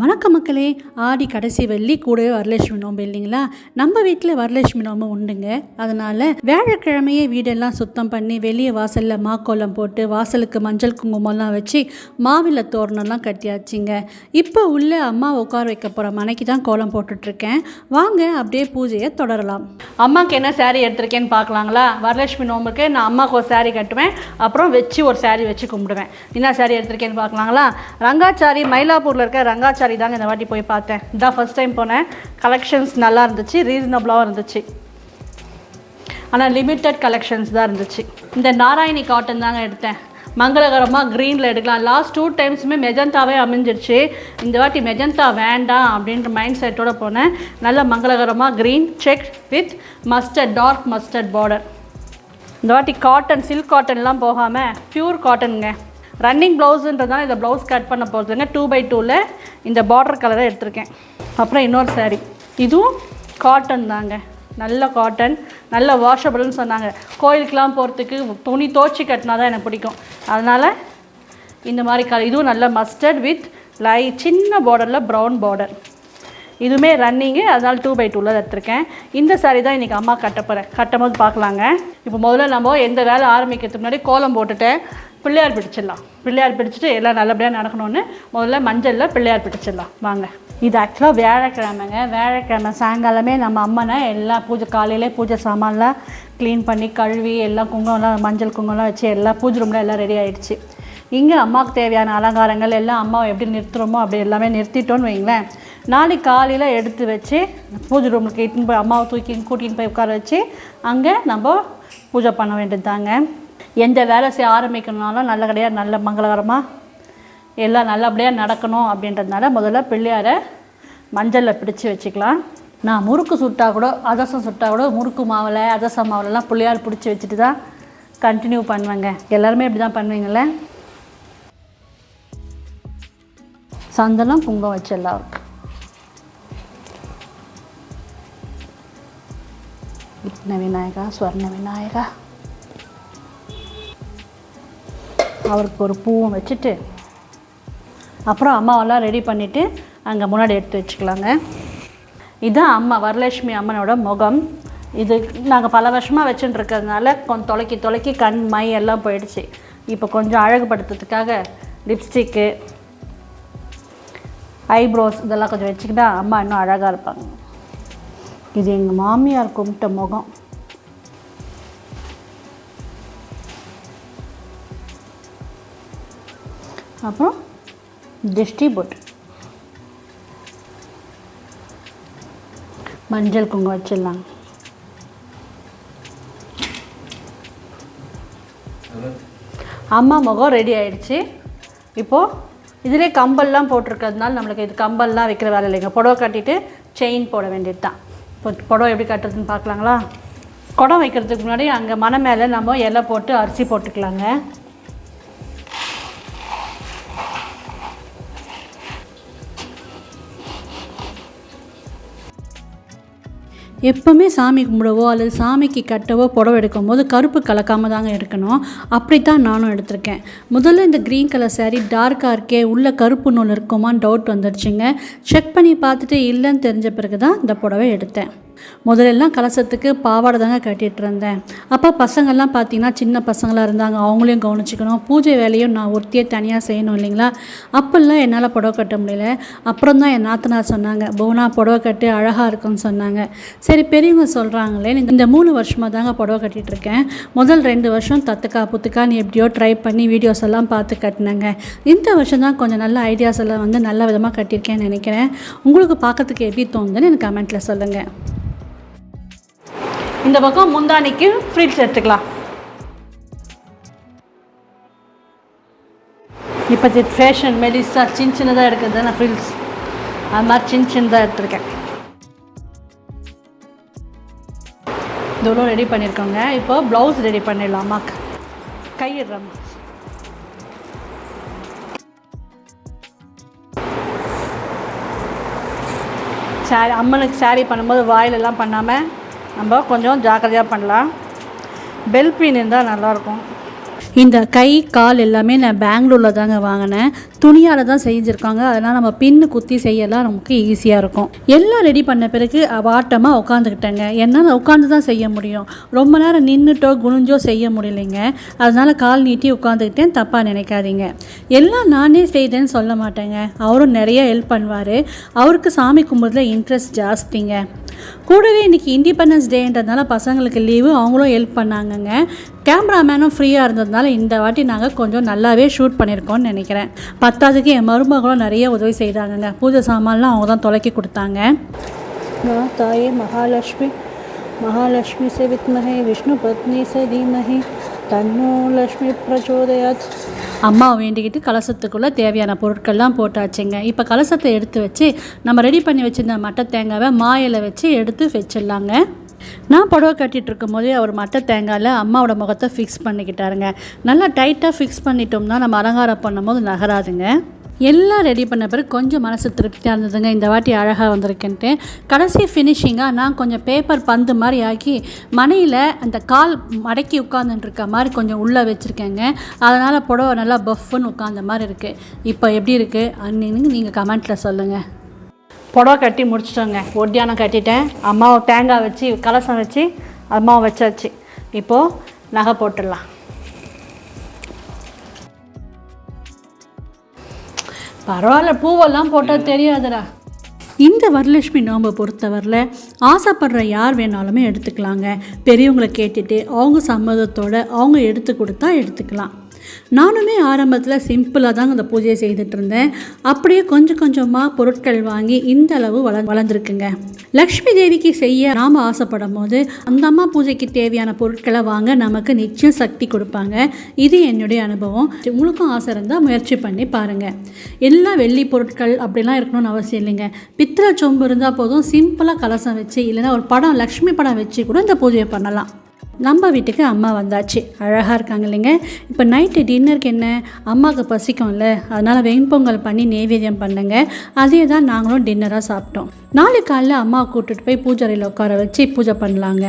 வணக்க மக்களே. ஆடி கடைசி வெள்ளி கூடவே வரலட்சுமி நோம்பு இல்லைங்களா? நம்ம வீட்டில் வரலட்சுமி நோம்பு உண்டுங்க. அதனால் வியாழக்கிழமையே வீடெல்லாம் சுத்தம் பண்ணி வெளியே வாசலில் மாக்கோலம் போட்டு வாசலுக்கு மஞ்சள் குங்குமம்லாம் வச்சு மாவில தோரணம்லாம் கட்டியாச்சுங்க. இப்போ உள்ள அம்மா உட்கார வைக்க போகிற மனைக்கு தான் கோலம் போட்டுட்ருக்கேன். வாங்க அப்படியே பூஜையை தொடரலாம். அம்மாவுக்கு என்ன saree எடுத்திருக்கேன்னு பார்க்கலாங்களா? வரலட்சுமி நோம்புக்கு நான் அம்மாவுக்கு ஒரு saree கட்டுவேன். அப்புறம் வச்சு ஒரு saree வச்சு கும்பிடுவேன். என்ன saree எடுத்திருக்கேன்னு பார்க்கலாங்களா? ரங்காச்சாரி மயிலாப்பூரில் இருக்க ரங்காச்சாரி தாங்க இந்த வாட்டி போய் பார்த்தேன். இதான் ஃபர்ஸ்ட் டைம் போனேன். கலெக்ஷன்ஸ் நல்லா இருந்துச்சு ரீசனபிளாகவும் இருந்துச்சு. ஆனால் லிமிட்டட் கலெக்ஷன்ஸ் தான் இருந்துச்சு. இந்த நாராயணி காட்டன் தாங்க எடுத்தேன். மங்களகரமாக க்ரீனில் எடுக்கலாம். லாஸ்ட் டூ டைம்ஸுமே மெஜந்தாவே அமைஞ்சிருச்சு. இந்த வாட்டி மெஜந்தா வேண்டாம் அப்படின்ற மைண்ட் செட்டோடு போனேன். நல்ல மங்களகரமாக green check with mustard dark mustard border இந்த வாட்டி காட்டன் சில்க் காட்டன்லாம் போகாமல் ப்யூர் காட்டனுங்க ரன்னிங் ப்ளவுஸுன்றதுனால இந்த ப்ளவுஸ் கட் பண்ண போகிறதுங்க டூ பை டூவில் இந்த பார்டர் கலரை எடுத்திருக்கேன். அப்புறம் இன்னொரு saree. இதுவும் காட்டன் தாங்க. நல்ல காட்டன் நல்ல வாஷபிள்னு சொன்னாங்க. கோயிலுக்கெலாம் போகிறதுக்கு துணி தோச்சி கட்டினா தான் எனக்கு பிடிக்கும். அதனால் இந்த மாதிரி கலர் இதுவும் நல்ல மஸ்டர்ட் வித் லை சின்ன பார்டரில் ப்ரௌன் பார்டர் இதுவுமே ரன்னிங்கு அதனால் டூ பை டூவில் எடுத்திருக்கேன். இந்த saree தான் இன்றைக்கி அம்மா கட்ட போகிறேன் கட்டும் போது பார்க்கலாங்க. இப்போ முதல்ல நம்ம எந்த வேலை ஆரம்பிக்கிறதுக்கு முன்னாடி கோலம் போட்டுட்டேன். பிள்ளையார் பிடிச்சிடலாம். பிள்ளையார் பிடிச்சிட்டு எல்லாம் நல்லபடியாக நடக்கணும்னு முதல்ல மஞ்சளில் பிள்ளையார் பிடிச்சிடலாம். வாங்க. இது ஆக்சுவலாக வியாழக்கிழமைங்க. வியாழக்கிழமை சாயங்காலமே நம்ம அம்மனை எல்லா பூஜை காலையிலே பூஜை சாமான்லாம் க்ளீன் பண்ணி கழுவி எல்லாம் குங்குமம்லாம் மஞ்சள் குங்குமம்லாம் வச்சு எல்லாம் பூஜை ரூம்லாம் எல்லாம் ரெடி ஆகிடுச்சு இங்கே அம்மாவுக்கு தேவையான அலங்காரங்கள் எல்லாம் அம்மாவை எப்படி நிறுத்துகிறோமோ அப்படி எல்லாமே நிறுத்திட்டோன்னு வைங்களேன். நாளைக்கு காலையில் எடுத்து வச்சு பூஜை ரூமுக்கு இட்டுன்னு போய் அம்மாவை தூக்கி கூட்டின்னு போய் உட்கார வச்சு அங்கே நம்ம பூஜை பண்ண வேண்டியது தாங்க எந்த வேலை செய்ய ஆரம்பிக்கணுனாலும் நல்லபடியாக நல்ல மங்களகரமாக எல்லாம் நல்லபடியாக நடக்கணும் அப்படின்றதுனால முதல்ல பிள்ளையாரை மஞ்சளில் பிடிச்சி வச்சுக்கலாம். நான் முறுக்கு சுட்டா கூட அதசம் சுட்டால் கூட முறுக்கு மாவில் அதசம் மாவிலலாம் பிள்ளையார் பிடிச்சி வச்சுட்டு தான் கண்டினியூ பண்ணுவேங்க. எல்லாருமே இப்படி தான் பண்ணுவீங்களே சந்தனம் குங்குமம் வச்சு எல்லாருக்கும் விக்ன விநாயகா ஸ்வர்ண விநாயகா அவருக்கு ஒரு பூவும் வச்சுட்டு அப்புறம் அம்மாவெல்லாம் ரெடி பண்ணிவிட்டு அங்கே முன்னாடி எடுத்து வச்சுக்கலாங்க. இதுதான் அம்மா வரலட்சுமி அம்மனோட முகம். இது நாங்கள் பல வருஷமாக வச்சுட்டுருக்கிறதுனால கொஞ்சம் தொலைக்கி தொலைக்கி கண் மை எல்லாம் போயிடுச்சு. இப்போ கொஞ்சம் அழகுபடுத்துறதுக்காக லிப்ஸ்டிக்கு ஐப்ரோஸ் இதெல்லாம் கொஞ்சம் வச்சுக்கிட்டா அம்மா இன்னும் அழகாக இருப்பாங்க. இது எங்கள் மாமியார் கும்பிட்ட முகம். அப்புறம் டிஸ்ட்ரிபியூட் மஞ்சள் குங்குமம் வச்சிடலாம். அம்மா முகம் ரெடி ஆயிடுச்சு. இப்போது இதிலே கம்பல்லாம் போட்டிருக்கிறதுனால நம்மளுக்கு இது கம்பல்லாம் வைக்கிற வேலை இல்லைங்க. புடவை கட்டிட்டு செயின் போட வேண்டியது தான் இப்போ புடவை எப்படி கட்டுறதுன்னு பார்க்கலாங்களா? குடம் வைக்கிறதுக்கு முன்னாடி அங்கே மன மேலே நம்ம இலை போட்டு அரிசி போட்டுக்கலாங்க. எப்போவுமே சாமி கும்பிடவோ அல்லது சாமிக்கு கட்டவோ புடவை எடுக்கும் போது கருப்பு கலக்காமல் தாங்க எடுக்கணும். அப்படித்தான் நானும் எடுத்திருக்கேன். முதல்ல இந்த க்ரீன் கலர் சேரீ டார்க்காக இருக்கே உள்ளே கருப்பு நூல் இருக்குமான்னு டவுட் வந்துடுச்சுங்க செக் பண்ணி பார்த்துட்டு இல்லைன்னு தெரிஞ்ச பிறகு தான் இந்த புடவை எடுத்தேன். முதலெல்லாம் கலசத்துக்கு பாவாடை தாங்க கட்டிகிட்டு இருந்தேன் அப்போ பசங்கள்லாம் பார்த்தீங்கன்னா சின்ன பசங்களாக இருந்தாங்க. அவங்களையும் கவனிச்சிக்கணும். பூஜை வேலையும் நான் ஒருத்தியே தனியாக செய்யணும் இல்லைங்களா? அப்போல்லாம் என்னால் புடவை கட்ட முடியல. அப்புறம் தான் என் நாத்தனார் சொன்னாங்க போனா புடவை கட்டு அழகாக இருக்கும்னு சொன்னாங்க. சரி பெரியவங்க சொல்கிறாங்களே இந்த மூணு வருஷமாக தாங்க புடவை கட்டிகிட்டு இருக்கேன் முதல் ரெண்டு வருஷம் தத்துக்கா புத்துக்கா நீ எப்படியோ ட்ரை பண்ணி வீடியோஸ் எல்லாம் பார்த்து கட்டினேங்க. இந்த வருஷம் தான் கொஞ்சம் நல்ல ஐடியாஸ் எல்லாம் வந்து நல்ல விதமாக கட்டியிருக்கேன்னு நினைக்கிறேன். உங்களுக்கு பார்க்கறதுக்கு எப்படி தோணுதுன்னு எனக்கு கமெண்ட்டில் சொல்லுங்கள் இந்த பக்கம் முந்தானிக்கு ஃப்ரிட்ஜ் எடுத்துக்கலாம். இப்போ ஃபேஷன் மெலிசா சின்ன சின்னதாக எடுக்கிறது தானே ஃப்ரில்ஸ் அது மாதிரி சின்ன சின்னதாக எடுத்திருக்கேன். இவ்வளோ ரெடி பண்ணியிருக்கோங்க. இப்போ ப்ளவுஸ் ரெடி பண்ணிடலாம். அம்மாக்கு கையிடுறம்மா சாரி அம்மனுக்கு சாரி பண்ணும்போது வாயிலெல்லாம் பண்ணாமல் நம்ம கொஞ்சம் ஜாக்கிரதையாக பண்ணலாம். பெல் பின் இருந்தால் நல்லாயிருக்கும். இந்த கை கால் எல்லாமே நான் பெங்களூரில் தாங்க வாங்கினேன். துணியால் தான் செஞ்சுருக்காங்க. அதனால் நம்ம பின்னு குத்தி செய்யலாம். நமக்கு ஈஸியாக இருக்கும். எல்லாம் ரெடி பண்ண பிறகு வாட்டமாக உட்காந்துக்கிட்டேங்க என்னால் உட்காந்து தான் செய்ய முடியும். ரொம்ப நேரம் நின்றுட்டோ குனிஞ்சோ செய்ய முடியலைங்க. அதனால் கால் நீட்டி உட்காந்துக்கிட்டேன் தப்பாக நினைக்காதீங்க. எல்லாம் நானே செய்தேன்னு சொல்ல மாட்டேங்க. அவரும் நிறைய ஹெல்ப் பண்ணுவார். அவருக்கு சாமி கும்பிட்றதுல இன்ட்ரெஸ்ட் ஜாஸ்திங்க. கூடவே இன்றைக்கி இண்டிபெண்டன்ஸ் டேன்றதுனால பசங்களுக்கு லீவு அவங்களும் ஹெல்ப் பண்ணாங்கங்க. கேமராமேனும் ஃப்ரீயாக இருந்ததுனால இந்த வாட்டி நாங்கள் கொஞ்சம் நல்லாவே ஷூட் பண்ணியிருக்கோம்னு நினைக்கிறேன். பத்தாவதுக்கு என் மருமகளும் நிறைய உதவி செய்தாங்கங்க. பூஜை சாமான்லாம் அவங்க தான் தொலைக்கி கொடுத்தாங்க. நான் தாயே மகாலட்சுமி. மகாலட்சுமி சே வித்மஹே விஷ்ணு பத்னி சே தீமஹி தன்னோ லக்ஷ்மி பிரச்சோதயாத். அம்மாவை வேண்டிக்கிட்டு கலசத்துக்குள்ளே தேவையான பொருட்கள்லாம் போட்டாச்சுங்க. இப்போ கலசத்தை எடுத்து வச்சு நம்ம ரெடி பண்ணி வச்சுருந்த மட்டை தேங்காவை மாயில வச்சு எடுத்து வச்சிடலாங்க. நான் புடவை கட்டிகிட்டு இருக்கும்போதே அவர் மட்டை தேங்காயில் அம்மாவோட முகத்தை ஃபிக்ஸ் பண்ணிக்கிட்டாருங்க. நல்லா டைட்டாக ஃபிக்ஸ் பண்ணிட்டோம்னா நம்ம அலங்காரம் பண்ணும்போது நகராதுங்க. எல்லாம் ரெடி பண்ண பிறகு கொஞ்சம் மனசு திருப்தியாக இருந்ததுங்க. இந்த வாட்டி அழகாக வந்திருக்குன்ட்டு. கடைசி ஃபினிஷிங்காக நான் கொஞ்சம் பேப்பர் பந்து மாதிரி ஆக்கி மனையில் அந்த கால் மடக்கி உட்காந்துட்டுருக்க மாதிரி கொஞ்சம் உள்ளே வச்சுருக்கேங்க. அதனால் புடவை நல்லா பஃப்னு உட்காந்த மாதிரி இருக்குது இப்போ எப்படி இருக்குது அன்னின்னு நீங்கள் கமெண்ட்டில் சொல்லுங்கள் புடவை கட்டி முடிச்சிட்டோங்க. ஒட்டியானம் கட்டிட்டேன். அம்மாவை தேங்காய் வச்சு கலசம் வச்சு அம்மாவை வச்சாச்சு. இப்போது நகை போட்டுடலாம். பரவாயில்ல பூவெல்லாம் போட்டால் தெரியாதுடா. இந்த வரலட்சுமி நோம்பை பொறுத்தவரையில் ஆசைப்படுற யார் வேணாலுமே எடுத்துக்கலாங்க. பெரியவங்களை கேட்டுட்டு அவங்க சம்மதத்தோட அவங்க எடுத்து கொடுத்தா எடுத்துக்கலாம். நானுமே ஆரம்பத்தில் சிம்பிளாக தாங்க அந்த பூஜையை செய்துட்டு இருந்தேன். அப்படியே கொஞ்சம் கொஞ்சமாக பொருட்கள் வாங்கி இந்த அளவு வள வளர்ந்துருக்குங்க. லக்ஷ்மி தேவிக்கு செய்ய நாம் ஆசைப்படும் போது அந்த அம்மா பூஜைக்கு தேவையான பொருட்களை வாங்க நமக்கு நிச்சயம் சக்தி கொடுப்பாங்க. இது என்னுடைய அனுபவம். உங்களுக்கும் ஆசை இருந்தால் முயற்சி பண்ணி பாருங்கள் எல்லா வெள்ளி பொருட்கள் அப்படிலாம் இருக்கணும்னு அவசியம் இல்லைங்க. பித்தளை சொம்பு இருந்தால் போதும். சிம்பிளாக கலசம் வச்சு இல்லைன்னா ஒரு படம் லக்ஷ்மி படம் வச்சு கூட இந்த பூஜையை பண்ணலாம். நம்ம வீட்டுக்கு அம்மா வந்தாச்சு. அழகாக இருக்காங்க இல்லைங்க. இப்போ நைட்டு டின்னருக்கு என்ன? அம்மாவுக்கு பசிக்கும்ல. அதனால் வெண்பொங்கல் பண்ணி நெய்வேத்தியம் பண்ணுங்க. அதே தான் நாங்களும் டின்னராக சாப்பிட்டோம். நாளை காலையில் அம்மாவை கூப்பிட்டுட்டு போய் பூஜை அறையில் உட்கார வச்சு பூஜை பண்ணலாங்க.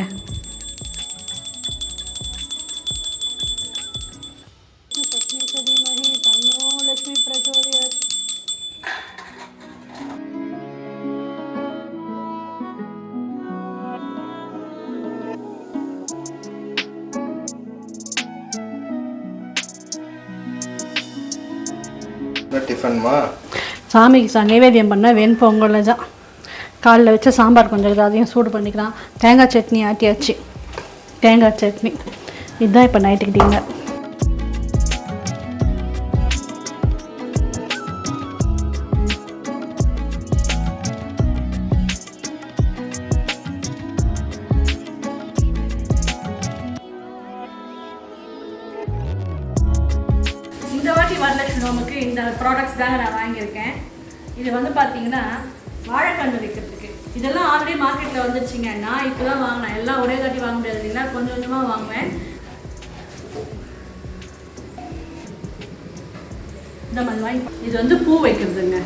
டிஃபன்மா சாமிக்கு சா நைவேத்தியம் பண்ண வெண்பொங்கல் தான் காலைல வச்ச சாம்பார் கொஞ்சம் இருக்குது அதையும் சூடு பண்ணிக்கலாம். தேங்காய் சட்னி ஆட்டியாச்சு. தேங்காய் சட்னி. இதுதான் இப்போ நைட்டுக்கு டின்னர் வரலட்சுமிக்கு இந்த ப்ராடக்ட்ஸ் தாங்க நான் வாங்கியிருக்கேன். இது வந்து பார்த்தீங்கன்னா வாழைக்கன்று வைக்கிறதுக்கு. இதெல்லாம் ஆல்ரெடி மார்க்கெட்டில் வந்துருச்சுங்க. நான் இப்போ தான் வாங்கினேன். எல்லாம் ஒரே தாட்டி வாங்க முடியாது இல்லைங்களா கொஞ்சம் கொஞ்சமாக வாங்குவேன். இந்த மாதிரி வாங்கி இது வந்து பூ வைக்கிறதுங்க.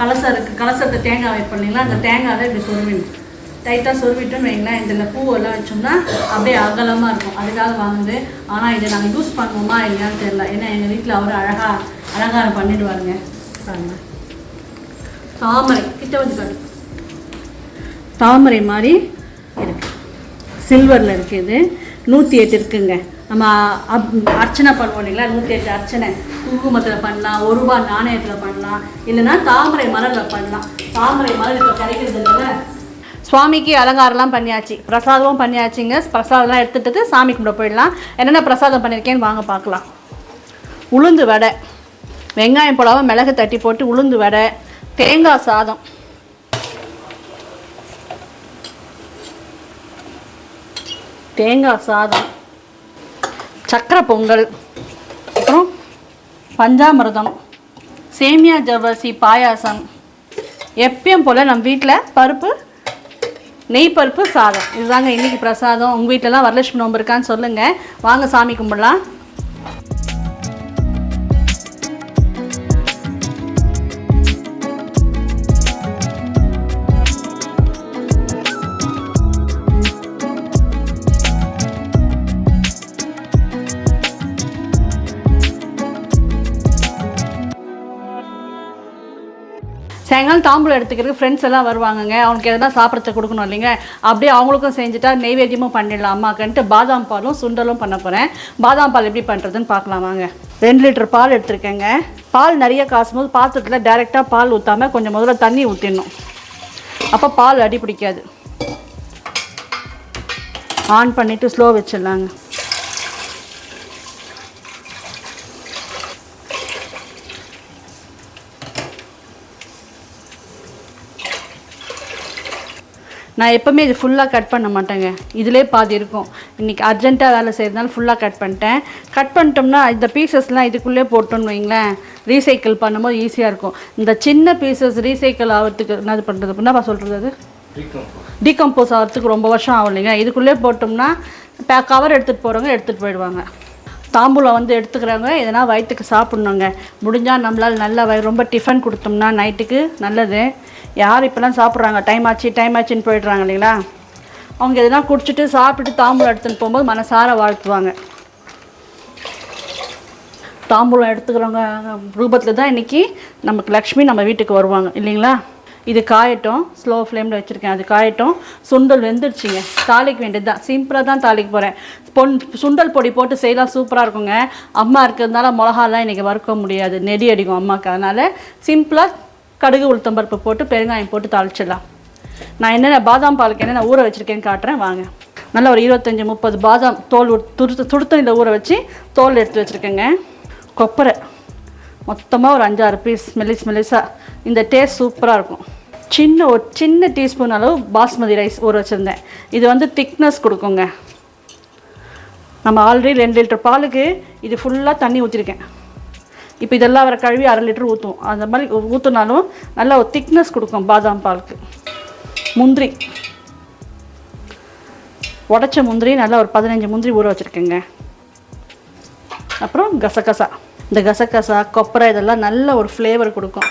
கலசம் இருக்குது கலசத்தை தேங்காய் வைப்போம் இல்லைங்களா? அந்த தேங்காவை இப்படி சொருவிடணும் டைட்டாக சொருவிட்டோன்னு வைங்களேன் இதில் பூவெல்லாம் வச்சோம்னா அப்படியே அகலமாக இருக்கும். அதுக்காக வாங்குது ஆனால் இதை நாங்கள் யூஸ் பண்ணுவோமா இல்லையான்னு தெரியல. ஏன்னா எங்கள் வீட்டில் அவர் அழகாக அலங்காரம் பண்ணிடுவாருங்க. பாருங்க. தாமரை. கிட்ட வந்து காட்டு தாமரை மாதிரி இருக்குது சில்வரில் இருக்குது இது. நூற்றி எட்டு இருக்குங்க. நம்ம அப் அர்ச்சனை பண்ணுவோம் இல்லைங்களா? நூற்றி எட்டு அர்ச்சனை. குங்குமத்தில் பண்ணலாம் ஒரு ரூபா நாணயத்தில் பண்ணலாம். இல்லைன்னா தாமரை மலரில் பண்ணலாம். தாமரை மலர் இப்போ கிடைக்கிறது இல்லை சுவாமிக்கு அலங்காரம்லாம் பண்ணியாச்சு. பிரசாதமும் பண்ணியாச்சுங்க. பிரசாதம்லாம் எடுத்துட்டு சாமி கும்பிட போயிடலாம். என்னென்ன பிரசாதம் பண்ணியிருக்கேன்னு வாங்க பார்க்கலாம். உளுந்து வடை. வெங்காயம் போடாம மிளகு தட்டி போட்டு உளுந்து வடை. தேங்காய் சாதம். தேங்காய் சாதம். சக்கரை பொங்கல். அப்புறம் பஞ்சாமிரதம். சேமியா ஜவ்வரிசி பாயாசம். எப்பயும் போல் நம்ம வீட்டில் பருப்பு நெய் பருப்பு சாதம். இதுதாங்க இன்றைக்கி பிரசாதம். உங்கள் வீட்டிலலாம் வரலட்சுமி நோம்பு இருக்கான்னு சொல்லுங்கள் வாங்க சாமி கும்பிடலாம். தாம்பூலம் எடுத்துக்கிறதுக்கு ஃப்ரெண்ட்ஸ் எல்லாம் வருவாங்கங்க. அவனுக்கு எதனா சாப்பிட்றதுக்கு கொடுக்கணும் இல்லைங்க. அப்படியே அவங்களுக்கும் செஞ்சுட்டா நெய்வேத்தியமும் பண்ணிடலாம். அம்மாக்கன்ட்டு பாதாம் பாலும் சுண்டலும் பண்ண போகிறேன் பாதாம் பால் எப்படி பண்ணுறதுன்னு பார்க்கலாமாங்க ரெண்டு லிட்டர் பால் எடுத்துருக்கேங்க. பால் நிறைய காசும் போது பாத்திரத்தில் டைரெக்டாக பால் ஊற்றாமல் கொஞ்சம் முதல்ல தண்ணி ஊற்றிடணும் அப்போ பால் அடி பிடிக்காது. ஆன் பண்ணிவிட்டு ஸ்லோ வச்சிடலாங்க. நான் எப்போவுமே இது ஃபுல்லாக கட் பண்ண மாட்டேங்க. இதிலே பாதி இருக்கும். இன்றைக்கி அர்ஜென்ட்டாக வேலை செய்கிறதுனால ஃபுல்லாக கட் பண்ணிட்டேன். கட் பண்ணிட்டோம்னா இந்த பீசஸ்லாம் இதுக்குள்ளே போட்டோன்னு வைங்களேன். ரீசைக்கிள் பண்ணும்போது ஈஸியாக இருக்கும். இந்த சின்ன பீசஸ் ரீசைக்கிள் ஆகிறதுக்கு என்னது பண்ணுறது என்னப்பா சொல்கிறது அது? டீகம்போஸ் ஆகிறதுக்கு ரொம்ப வருஷம் ஆகும் இல்லைங்க. இதுக்குள்ளே போட்டோம்னா இப்போ கவர் எடுத்துகிட்டு போகிறவங்க எடுத்துகிட்டு போயிடுவாங்க. தாம்பூலம் வந்து எடுத்துக்கிறவங்க எதனா வயிற்றுக்கு சாப்பிட்ணுங்க. முடிஞ்சால் நம்மளால் நல்ல வயிறு ரொம்ப டிஃபன் கொடுத்தோம்னா நைட்டுக்கு நல்லது. யார் இப்போலாம் சாப்பிட்றாங்க? டைம் ஆச்சு டைம் ஆச்சுன்னு போயிடுறாங்க இல்லைங்களா? அவங்க எதனா குடிச்சிட்டு சாப்பிட்டு தாம்பூலம் எடுத்துன்னு போகும்போது மனசார வாழ்த்துவாங்க. தாம்பூலம் எடுத்துக்கிறவங்க ரூபத்தில் தான் இன்றைக்கி நமக்கு லக்ஷ்மி நம்ம வீட்டுக்கு வருவாங்க இல்லைங்களா? இது காயட்டும் ஸ்லோ ஃப்ளேமில் வச்சுருக்கேன் அது காயட்டும். சுண்டல் வெந்துருச்சுங்க. தாளிக்க வேண்டியது தான் சிம்பிளாக தான் தாளிக்கு போகிறேன் பொன் சுண்டல் பொடி போட்டு செய்யலாம் சூப்பராக இருக்குங்க. அம்மா இருக்கிறதுனால மிளகாலாம் இன்றைக்கி வறுக்க முடியாது. நெடி அடிக்கும் அம்மாவுக்கு அதனால் சிம்பிளாக கடுகு உளுத்தம்பருப்பு போட்டு பெருங்காயம் போட்டு தாளிச்சிடலாம். நான் என்னென்ன பாதாம் பாலுக்கு என்னென்ன ஊற வச்சுருக்கேன்னு காட்டுறேன் வாங்க. நல்லா ஒரு இருபத்தஞ்சி முப்பது பாதாம் தோல் உ- துரு துடுத்தணியில் ஊற வச்சு தோல் எடுத்து வச்சுருக்கேங்க. கொப்பரை. மொத்தமாக ஒரு அஞ்சாறு பீஸ் மெலிஸ் மெலிஸாக இந்த டேஸ்ட் சூப்பராக இருக்கும். சின்ன ஒரு சின்ன டீஸ்பூன் அளவு பாஸ்மதி ரைஸ் ஊற வச்சுருந்தேன். இது வந்து திக்னஸ் கொடுக்குங்க. நம்ம ஆல்ரெடி ரெண்டு லிட்டர் பாலுக்கு இது ஃபுல்லாக தண்ணி ஊற்றிருக்கேன் இப்போ இதெல்லாம் வர கழுவி அரை லிட்டர் ஊற்றும் அந்த மாதிரி ஊற்றினாலும் நல்லா ஒரு திக்னஸ் கொடுக்கும் பாதாம் பாலுக்கு. முந்திரி. உடச்ச முந்திரி நல்லா ஒரு பதினஞ்சு முந்திரி ஊற வச்சுருக்கேங்க. அப்புறம் கசகசா. இந்த கசகசா கொப்பரை இதெல்லாம் நல்ல ஒரு ஃப்ளேவர் கொடுக்கும்.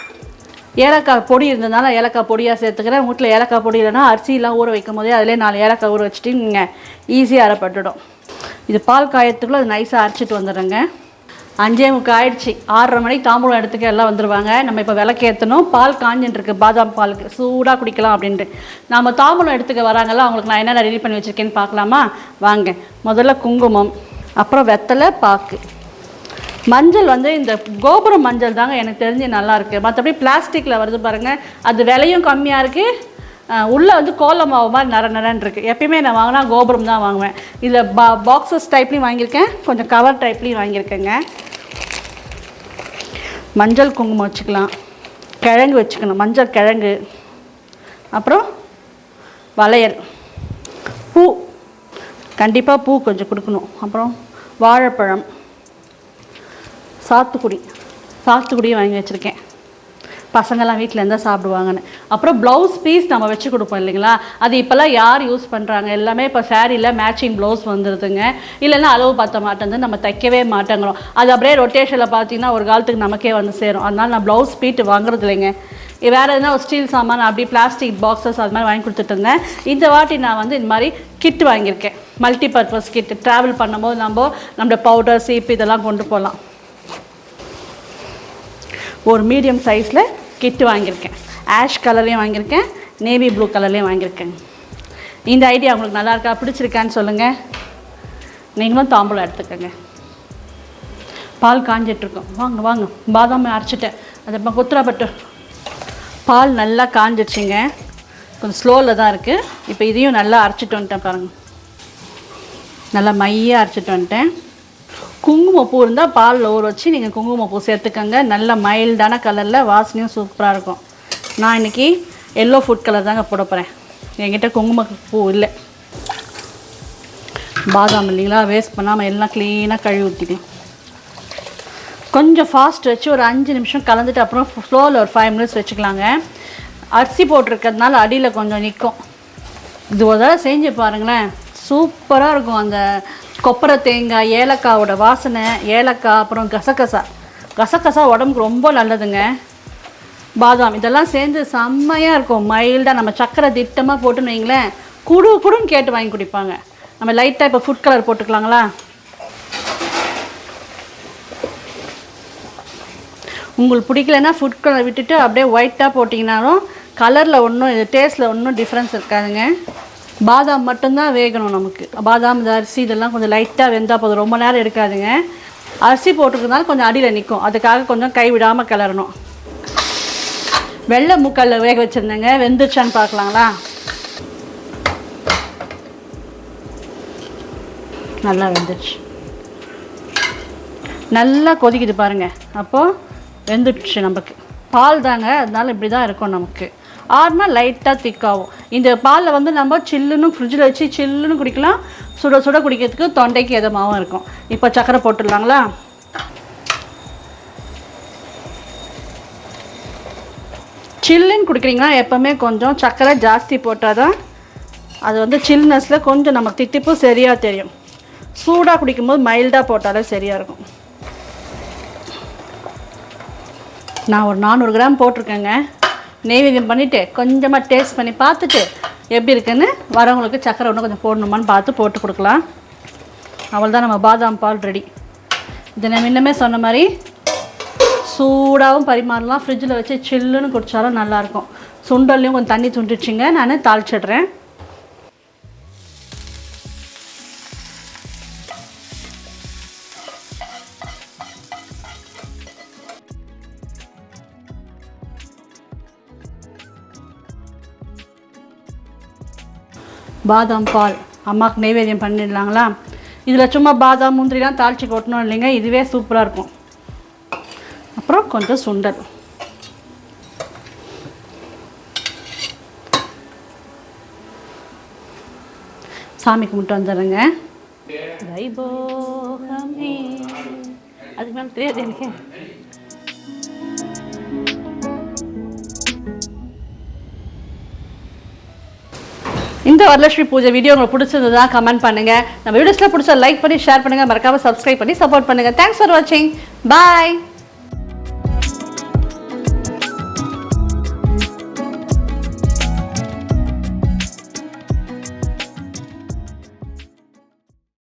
ஏலக்காய் பொடி இருந்ததுனால ஏலக்காய் பொடியாக சேர்த்துக்கிறேன். வீட்டில் ஏலக்காய் பொடி இல்லைன்னா அரிசிலாம் ஊற வைக்கும் போதே அதிலே நாலு ஏலக்காய் ஊற வச்சுட்டு நீங்கள் ஈஸியாக அரைப்பட்டுடும். இது பால் காயத்துக்குள்ளே அது நைஸாக அரைச்சிட்டு வந்துடுறேங்க. அஞ்சே முக்கு ஆயிடுச்சு ஆறரை மணிக்கு தாம்பூலம் எடுத்துக்க எல்லாம் வந்துடுவாங்க நம்ம இப்போ விளக்கேற்றணும் பால் காஞ்சின்னு இருக்கு பாதாம் பாலுக்கு சூடாக குடிக்கலாம் அப்படின்ட்டு. நம்ம தாம்பூலம் எடுத்துக்க வராங்கல்ல அவங்களுக்கு நான் என்னென்ன ரெடி பண்ணி வச்சுருக்கேன்னு பார்க்கலாமா? வாங்க. முதல்ல குங்குமம் அப்புறம் வெத்தலை பாக்கு. மஞ்சள் வந்து இந்த கோபுரம் மஞ்சள் தாங்க எனக்கு தெரிஞ்சு நல்லாயிருக்கு மற்றபடி பிளாஸ்டிக்கில் வருது பாருங்கள் அது விலையும் கம்மியாக இருக்குது உள்ளே வந்து கோலம் மாவு மாதிரி நர நரன்னு இருக்குது எப்பயுமே நான் வாங்கினா கோபுரம் தான் வாங்குவேன். இதில் பா பாக்ஸஸ் டைப்லேயும் வாங்கியிருக்கேன். கொஞ்சம் கவர் டைப்லேயும் வாங்கியிருக்கேங்க. மஞ்சள் குங்குமம் வச்சுக்கலாம். கிழங்கு வச்சுக்கணும். மஞ்சள் கிழங்கு. அப்புறம் வளையல். பூ. கண்டிப்பாக பூ கொஞ்சம் கொடுக்கணும். அப்புறம் வாழைப்பழம். சாத்துக்குடி. சாத்துக்குடியும் வாங்கி வச்சுருக்கேன். பசங்கள்லாம் வீட்டில் இருந்தால் சாப்பிடுவாங்கன்னு. அப்புறம் ப்ளவுஸ் பீஸ் நம்ம வச்சு கொடுப்போம் இல்லைங்களா? அது இப்போல்லாம் யார் யூஸ் பண்ணுறாங்க எல்லாமே இப்போ சாரியில் மேட்சிங் ப்ளவுஸ் வந்துடுதுங்க இல்லைன்னா அளவு பார்த்த மாட்டேங்குது நம்ம தைக்கவே மாட்டேங்கிறோம். அது அப்படியே ரொட்டேஷனில் பார்த்தீங்கன்னா ஒரு காலத்துக்கு நமக்கே வந்து சேரும். அதனால் நான் ப்ளவுஸ் பீட்டு வாங்குறது இல்லைங்க. வேறு எதனா ஒரு ஸ்டீல் சாமான் அப்படி பிளாஸ்டிக் பாக்ஸஸ் அது மாதிரி வாங்கி கொடுத்துட்டு இருந்தேன். இந்த வாட்டி நான் வந்து இந்த மாதிரி கிட் வாங்கியிருக்கேன். மல்டி பர்பஸ் கிட் ட்ராவல் பண்ணும்போது நம்ம நம்மளோட பவுடர் சீப்பு இதெல்லாம் கொண்டு போகலாம். ஒரு மீடியம் சைஸில் கிட்டு வாங்கியிருக்கேன். ஆஷ் கலர்லேயும் வாங்கியிருக்கேன். நேவி ப்ளூ கலர்லேயும் வாங்கியிருக்கேன். இந்த ஐடியா உங்களுக்கு நல்லா இருக்கா? பிடிச்சிருக்கான்னு சொல்லுங்கள் நீங்களும் தாம்பூலம் எடுத்துக்கோங்க. பால் காஞ்சிட்ருக்கோம். வாங்க வாங்க. பாதாம் அரைச்சிட்டேன். அது இப்போ குத்துறாப்பட்டு. பால் நல்லா காஞ்சிடுச்சிங்க. கொஞ்சம் ஸ்லோவில் தான் இருக்குது இப்போ இதையும் நல்லா அரைச்சிட்டு வந்துட்டேன் பாருங்கள் நல்லா மையாக அரைச்சிட்டு வந்துட்டேன். குங்குமப்பூ இருந்தால் பாலில் ஊற வச்சு நீங்கள் குங்குமப்பூ சேர்த்துக்கோங்க. நல்ல மைல்டான கலரில் வாசனையும் சூப்பராக இருக்கும். நான் இன்னைக்கு எல்லோ ஃபுட் கலர் தாங்க போட போகிறேன் என்கிட்ட குங்குமப்பூ இல்லை. பாதாம் இல்லைங்களா? வேஸ்ட் பண்ணாமல் எல்லாம் க்ளீனாக கழுவி ஊற்றிக்கலாம் கொஞ்சம் ஃபாஸ்ட் வச்சு ஒரு அஞ்சு நிமிஷம் கலந்துட்டு அப்புறம் ஸ்லோவில் ஒரு ஃபைவ் மினிட்ஸ் வச்சுக்கலாங்க. அரிசி போட்டிருக்கிறதுனால அடியில் கொஞ்சம் நிற்கும் இது ஒரு தடவை செஞ்சு பாருங்களேன். சூப்பராக இருக்கும் அந்த கொப்பரை தேங்காய் ஏலக்காவோட வாசனை ஏலக்காய் அப்புறம் கசகசா. கசகசா உடம்புக்கு ரொம்ப நல்லதுங்க. பாதாம் இதெல்லாம் சேர்ந்து செம்மையாக இருக்கும். மைல்டாக நம்ம சக்கரை திட்டமாக போட்டுன்னு வைங்களேன். குடு குடுன்னு கேட்டு வாங்கி குடிப்பாங்க. நம்ம லைட்டாக இப்போ ஃபுட் கலர் போட்டுக்கலாங்களா? உங்களுக்கு பிடிக்கலன்னா ஃபுட் கலர் விட்டுட்டு அப்படியே ஒயிட்டாக போட்டிங்கனாலும் கலரில் ஒன்றும் இது டேஸ்ட்டில் ஒன்றும் டிஃப்ரென்ஸ் இருக்காதுங்க. பாதாம் மட்டும்தான் வேகணும் நமக்கு. பாதாம் இந்த அரிசி இதெல்லாம் கொஞ்சம் லைட்டாக வெந்தால் போதும். ரொம்ப நேரம் எடுக்காதுங்க. அரிசி போட்டுருக்கனால கொஞ்சம் அடியில் நிற்கும் அதுக்காக கொஞ்சம் கை விடாமல் கிளறணும். வெள்ளை முக்கல்ல வேக வச்சுருந்தேங்க. வெந்துச்சான்னு பார்க்கலாங்களா? நல்லா வெந்துச்சு நல்லா கொதிக்குது பாருங்கள் அப்போது வெந்துடுச்சு நமக்கு. பால் தாங்க. அதனால இப்படி தான் இருக்கும் நமக்கு. ஆறுனா லைட்டாக திக்காகும் இந்த பாலில் வந்து நம்ம சில்லுன்னு ஃப்ரிட்ஜில் வச்சு சில்லுன்னு குடிக்கலாம். சுட சுட குடிக்கிறதுக்கு தொண்டைக்கு எதமாகவும் இருக்கும். இப்போ சக்கரை போட்டுடலாங்களா? சில்லுன்னு குடிக்கிறீங்கன்னா எப்போவுமே கொஞ்சம் சக்கரை ஜாஸ்தி போட்டால் தான் அது வந்து சில்னஸில் கொஞ்சம் நமக்கு தித்திப்பு சரியாக தெரியும். சூடாக குடிக்கும்போது மைல்டாக போட்டாலே சரியாக இருக்கும். நான் ஒரு நானூறு கிராம் போட்டிருக்கேங்க. நெய்வேதியம் பண்ணிவிட்டு கொஞ்சமாக டேஸ்ட் பண்ணி பார்த்துட்டு எப்படி இருக்குன்னு வரவங்களுக்கு சக்கரை ஒன்று கொஞ்சம் போடணுமான்னு பார்த்து போட்டு கொடுக்கலாம். அவ்வளோதான் நம்ம பாதாம் பால் ரெடி இதை நான் முன்னமே சொன்ன மாதிரி சூடாகவும் பரிமாறலாம். ஃப்ரிட்ஜில் வச்சு சில்லுன்னு குடித்தாலும் நல்லாயிருக்கும் சுண்டல்லையும் கொஞ்சம் தண்ணி துண்டுச்சிங்க. நான் தாளிச்சிடுறேன். பாதாம் பால். அம்மாவுக்கு நைவேத்தியம் பண்ணிடலாங்களா? இதில் சும்மா பாதாம் முந்திரிலாம் தாளித்து கொட்டணும் இல்லைங்க. இதுவே சூப்பராக இருக்கும். அப்புறம் கொஞ்சம் சுண்டல். சாமி கும்பிட்டு வந்துடுறேங்க. வைபோகமே அதுக்கு மேலே தெரியாது எனக்கு இந்த வரலட்சுமி பூஜை வீடியோ உங்களுக்கு பிடிச்சிருந்ததா கமெண்ட் பண்ணுங்க. நம்ம வீடியோஸ்ல பிடிச்சா லைக் பண்ணி ஷேர் பண்ணுங்க. மறக்காம சப்ஸ்கிரைப் பண்ணி சப்போர்ட் பண்ணுங்க. தேங்க்ஸ் ஃபார் வாட்சிங் பாய்